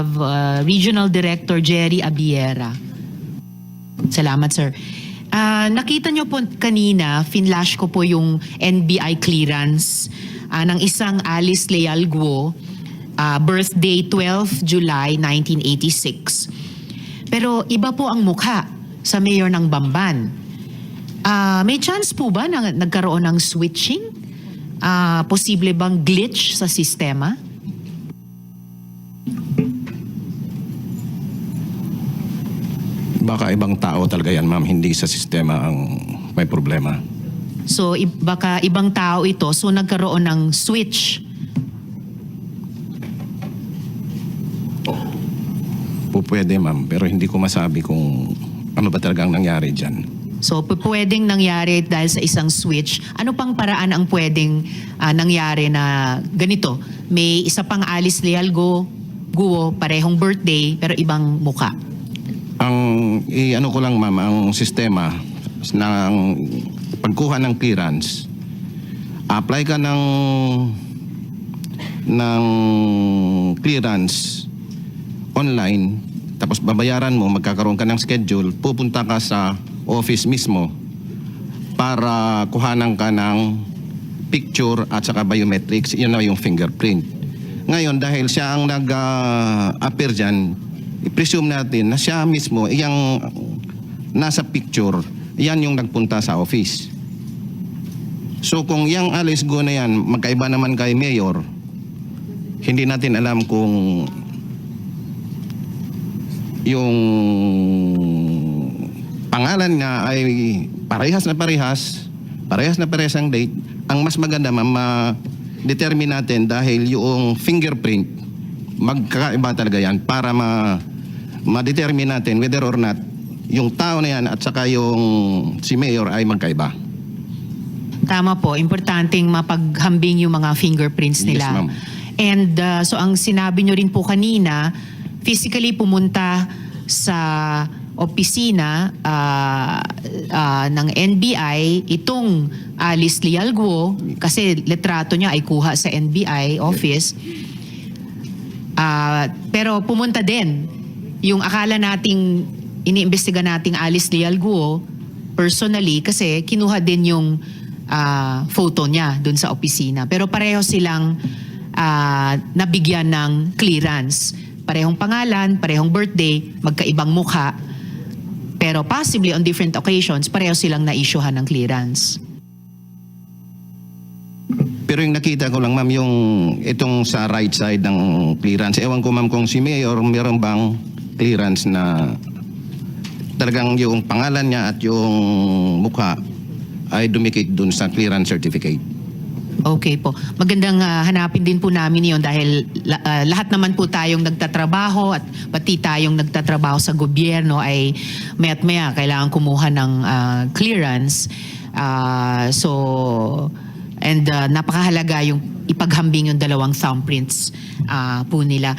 have uh, Regional Director Jerry Abiera. Salamat, sir. Ah, nakita nyo po kanina, finlash ko po yung NBI clearance ah, ng isang Alice Leal Guo, ah, birthday 12 July 1986. Pero iba po ang mukha sa mayor ng Bamban. Ah, may chance po ba na nagkaroon ng switching? Ah, posible bang glitch sa sistema? Baka ibang tao talaga yan, ma'am. Hindi sa sistema ang may problema. So i- baka ibang tao ito, so nagkaroon ng switch. Po pwede, ma'am. Pero hindi ko masabi kung ano ba talagang nangyari dyan. So p- pwedeng nangyari dahil sa isang switch. Ano pang paraan ang pwedeng ah, nangyari na ganito? May isa pang Alice Leal Go, Guo, parehong birthday, pero ibang muka. Ang i-ano ko lang, ma'am, ang sistema ng pagkuha ng clearance, apply ka ng ng clearance online, tapos babayaran mo, magkakaroon ka ng schedule, pupunta ka sa office mismo para kuhanan ka ng picture at saka biometrics, yun na yung fingerprint. Ngayon, dahil siya ang nag-appear dyan, i-presume natin na siya mismo, yung nasa picture, yan yung nagpunta sa office. So kung yung Alice Go na yan, magkaiba naman kay Mayor, hindi natin alam kung yung pangalan niya ay parehas na parehas, parehas na parehas ang date. Ang mas maganda ma-determine natin dahil yung fingerprint, magkakaiba talaga yan para ma ma-determine natin whether or not yung tao na yan at saka yung si Mayor ay magkaiba. Tama po, importanteng mapaghambing yung mga fingerprints Yes, nila. ma'am. And uh, so ang sinabi nyo rin po kanina, physically pumunta sa opisina ah, ah, ng NBI itong Alice Lialguo kasi litrato niya ay kuha sa NBI office. Ah, pero pumunta din yung akala nating iniimbestiga nating Alice Lialguo personally kasi kinuha din yung ah, photo niya dun sa opisina. Pero pareho silang ah, nabigyan ng clearance. Parehong pangalan, parehong birthday, magkaibang mukha. Pero possibly on different occasions, pareho silang na-issuehan ng clearance. Pero yung nakita ko lang ma'am yung itong sa right side ng clearance. Ewan ko ma'am kung si Mayor meron bang clearance na talagang yung pangalan niya at yung mukha ay dumikit dun sa clearance certificate. Okay po. Magandang ah, hanapin din po namin yon dahil la- ah, lahat naman po tayong nagtatrabaho at pati tayong nagtatrabaho sa gobyerno ay maya't maya kailangan kumuha ng ah, clearance. Ah, so, and ah, napakahalaga yung ipaghambing yung dalawang thumbprints ah, po nila.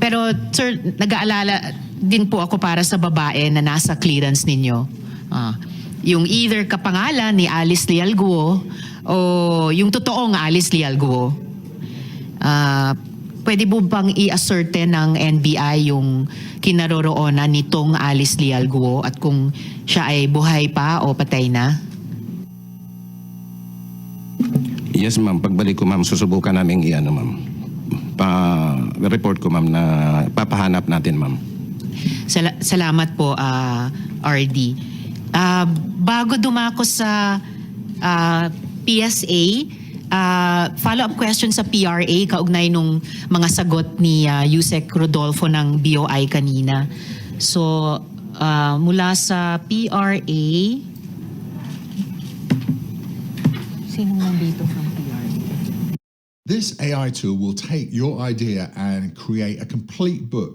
Pero sir, nag-aalala din po ako para sa babae na nasa clearance ninyo. Ah, yung either kapangalan ni Alice Lialguo o yung totoong Alice Lialguo. Ah, pwede po bang i-ascertain ng NBI yung kinaroroonan nitong Alice Lialguo at kung siya ay buhay pa o patay na? Yes ma'am, pagbalik ko ma'am, susubukan namin i-ano ma'am. Pa-report ko ma'am na papahanap natin ma'am. Sala- salamat po, ah, RD. Ah, bago dumako sa ah, PSA, ah, follow-up question sa PRA, kaugnay nung mga sagot ni ah, Yusek Rodolfo ng BOI kanina. So, ah, mula sa PRA, sino nandito from? This AI tool will take your idea and create a complete book